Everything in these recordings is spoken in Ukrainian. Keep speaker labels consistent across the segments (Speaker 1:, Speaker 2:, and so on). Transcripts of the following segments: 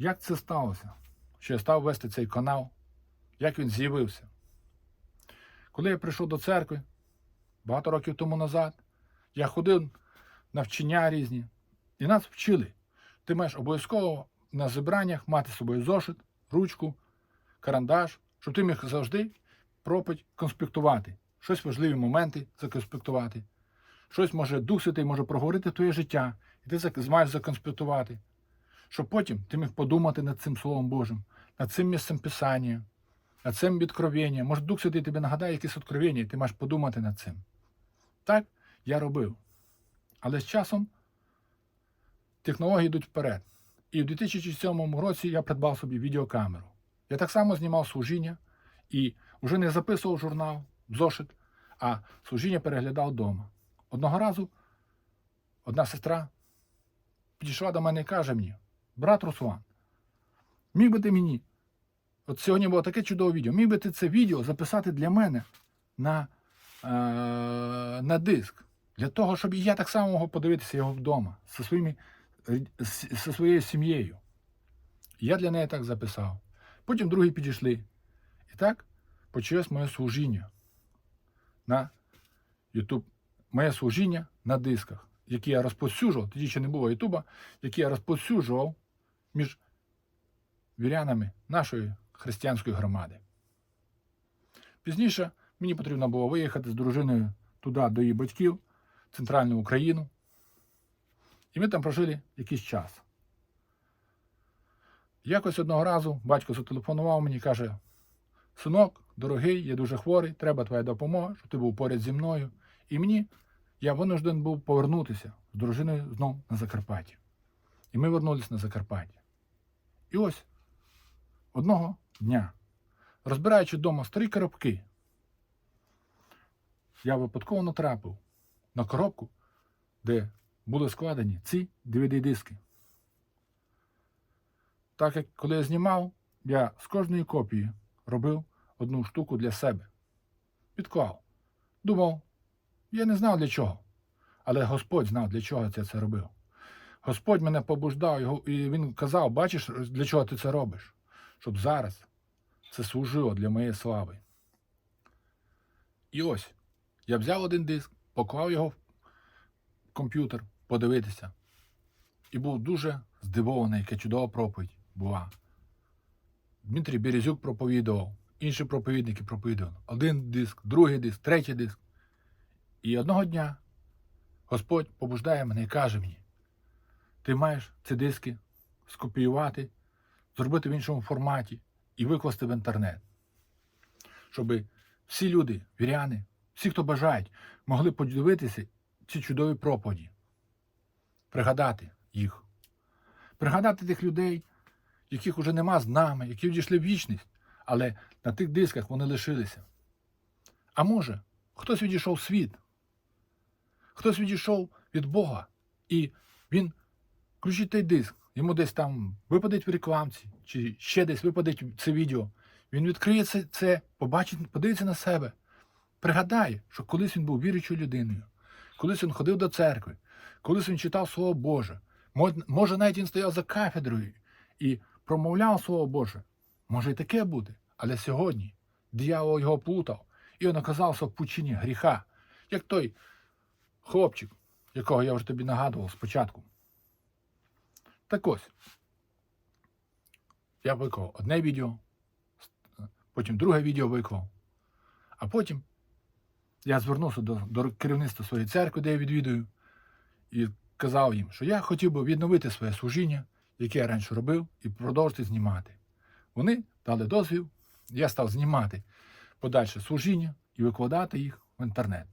Speaker 1: Як це сталося? Що я став вести цей канал? Як він з'явився? Коли я прийшов до церкви багато років тому назад, я ходив на вчення різні, і нас вчили. Ти маєш обов'язково на зібраннях мати з собою зошит, ручку, карандаш, щоб ти міг завжди проповідь конспектувати, щось важливі моменти законспектувати, щось може Дух Святий може проговорити твоє життя, і ти маєш законспектувати, щоб потім ти міг подумати над цим Словом Божим, над цим місцем Писання, над цим відкровенням. Може, Дух Святий тобі нагадає якесь відкровення, і ти маєш подумати над цим. Так я робив. Але з часом технології йдуть вперед. І в 2007 році я придбав собі відеокамеру. Я так само знімав служіння і вже не записував журнал, зошит, а служіння переглядав вдома. Одного разу одна сестра підійшла до мене і каже мені: брат Руслан, міг би ти мені, от сьогодні було таке чудове відео, міг би ти це відео записати для мене на, е, на диск, для того, щоб я так само мог подивитися його вдома зі, своїми, зі своєю сім'єю. Я для неї так записав. Потім другі підійшли. І так почалось моє служіння на YouTube. Моє служіння на дисках, які я розповсюджував, тоді ще не було Ютуба, які я розповсюджував між вірянами нашої християнської громади. Пізніше мені потрібно було виїхати з дружиною туди, до її батьків, в центральну Україну. І ми там прожили якийсь час. Якось одного разу батько зателефонував мені і каже: Синок, дорогий, я дуже хворий, треба твоя допомога, щоб ти був поряд зі мною. І мені я винужден був повернутися з дружиною знов на Закарпаття. І ми вернулися на Закарпаття. І ось одного дня, розбираючи вдома старі коробки, я випадково натрапив на коробку, де були складені ці DVD-диски. Так як коли я знімав, я з кожної копії робив одну штуку для себе. Підклав. Думав, я не знав для чого. Але Господь знав, для чого я це робив. Господь мене побуждав, і він казав, бачиш, для чого ти це робиш? Щоб зараз це служило для моєї слави. І ось я взяв один диск, поклав його в комп'ютер подивитися. І був дуже здивований, яка чудова проповідь була. Дмитрій Березюк проповідував, інші проповідники проповідували. Один диск, другий диск, третій диск. І одного дня Господь побуждає мене і каже мені: ти маєш ці диски скопіювати, зробити в іншому форматі і викласти в інтернет. Щоб всі люди, віряни, всі, хто бажають, могли подивитися ці чудові проповіді, пригадати їх, пригадати тих людей, яких уже нема з нами, які відійшли в вічність, але на тих дисках вони лишилися. А може, хтось відійшов світ, хтось відійшов від Бога, і він включить той диск, йому десь там випадить в рекламці, чи ще десь випадить це відео. Він відкриє це, це побачить, подивиться на себе, пригадає, що колись він був віруючою людиною, колись він ходив до церкви, колись він читав Слово Боже. Може, навіть він стояв за кафедрою і промовляв Слово Боже. Може і таке бути. Але сьогодні диявол його плутав, і він оказався в пучині гріха, як той хлопчик, якого я вже тобі нагадував спочатку. Так ось. Я виклав одне відео, потім друге відео виклав, а потім я звернувся до, до керівництва своєї церкви, де я відвідую, і казав їм, що я хотів би відновити своє служіння, яке я раніше робив, і продовжити знімати. Вони дали дозвіл, я став знімати подальше служіння і викладати їх в інтернет.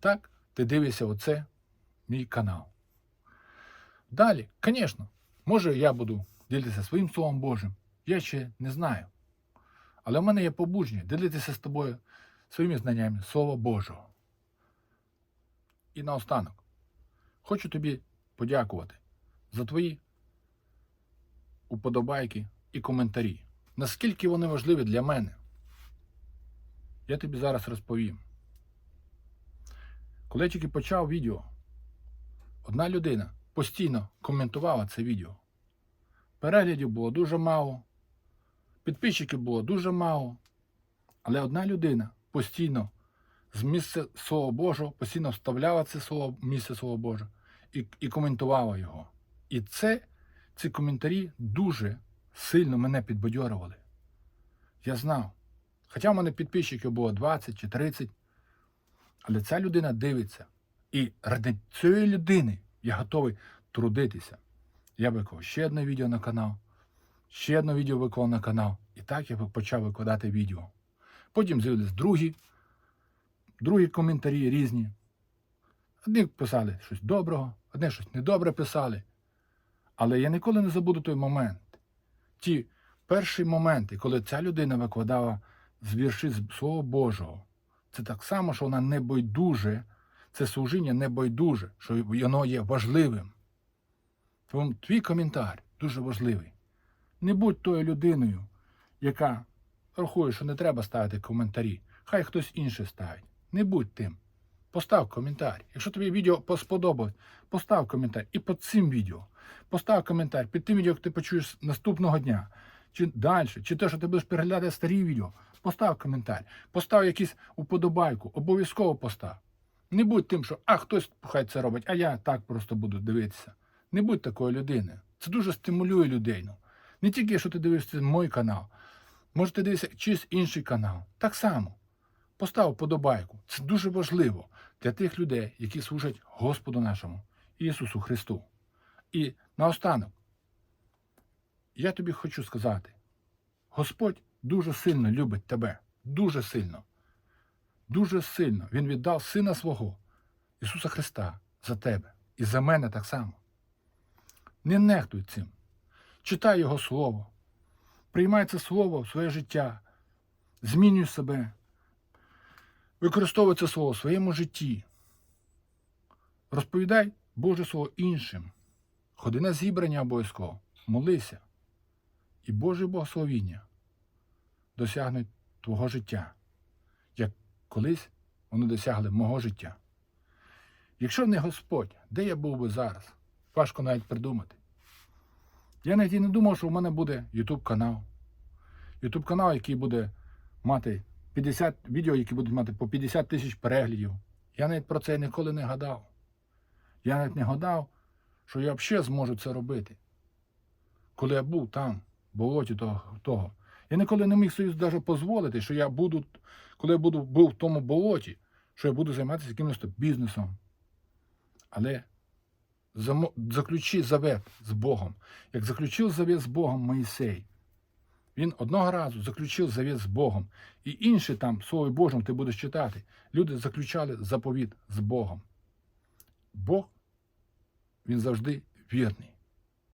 Speaker 1: Так, ти дивишся оце мій канал. Далі, звісно, може я буду ділитися своїм Словом Божим, я ще не знаю. Але в мене є побуження ділитися з тобою своїми знаннями Слова Божого. І наостанок, хочу тобі подякувати за твої уподобайки і коментарі. Наскільки вони важливі для мене, я тобі зараз розповім. Коли я тільки почав відео, одна людина постійно коментувала це відео. переглядів було дуже мало, підписчиків було дуже мало. Але одна людина постійно з місця Слова Божого постійно вставляла це слово, місце Слова Божого і, і коментувала його. І це, ці коментарі дуже сильно мене підбадьорювали. Я знав. Хоча в мене підписчиків було 20 чи 30, але ця людина дивиться. І ради цієї людини я готовий трудитися. Я виклав ще одне відео на канал, ще одне відео виклав на канал. І так я почав викладати відео. Потім з'явились другі, другі коментарі різні. Одні писали щось доброго, одні щось недобре писали. Але я ніколи не забуду той момент. Ті перші моменти, коли ця людина викладала з вірші Слова Божого. Це так само, що вона не байдуже, це служіння не байдуже, що воно є важливим. Тому твій коментар дуже важливий. Не будь тою людиною, яка рахує, що не треба ставити коментарі. Хай хтось інший ставить. Не будь тим. Постав коментар. Якщо тобі відео сподобалось, постав коментар. І під цим відео. Постав коментар під тим відео, як ти почуєш наступного дня. Чи далі, чи те, що ти будеш переглядати старі відео. Постав коментар. Постав якийсь уподобайку. Обов'язково постав. Не будь тим, що а хтось хай це робить, а я так просто буду дивитися. Не будь такою людиною. Це дуже стимулює людей. Ну. Не тільки, що ти дивишся мій канал, може ти дивишся чийсь інший канал. Так само. Постав подобайку. Це дуже важливо для тих людей, які служать Господу нашому, Ісусу Христу. І наостанок, я тобі хочу сказати: Господь дуже сильно любить тебе, дуже сильно. Дуже сильно Він віддав Сина свого, Ісуса Христа, за тебе і за мене так само. Не нехтуй цим. Читай Його Слово, приймай це Слово в своє життя, змінюй себе, використовуй це Слово в своєму житті. Розповідай Боже Слово іншим. Ходи на зібрання обов'язково, молися. І Боже благословіння досягнуть твого життя, як колись вони досягли мого життя. Якщо не Господь, де я був би зараз? Важко навіть придумати. Я навіть і не думав, що в мене буде YouTube канал. YouTube канал, який буде мати 50 відео, які будуть мати по 50 тисяч переглядів. Я навіть про це ніколи не гадав. Я навіть не гадав, що я взагалі зможу це робити. Коли я був там, в болоті того. того. Я ніколи не міг собі навіть дозволити, що я буду, коли я буду, був в тому болоті, що я буду займатися якимось бізнесом. Але заключи завет з Богом. Як заключив завет з Богом Моїсей, він одного разу заключив завет з Богом. І інші там, в Слові Божому, ти будеш читати, люди заключали заповіт з Богом. Бог, він завжди вірний.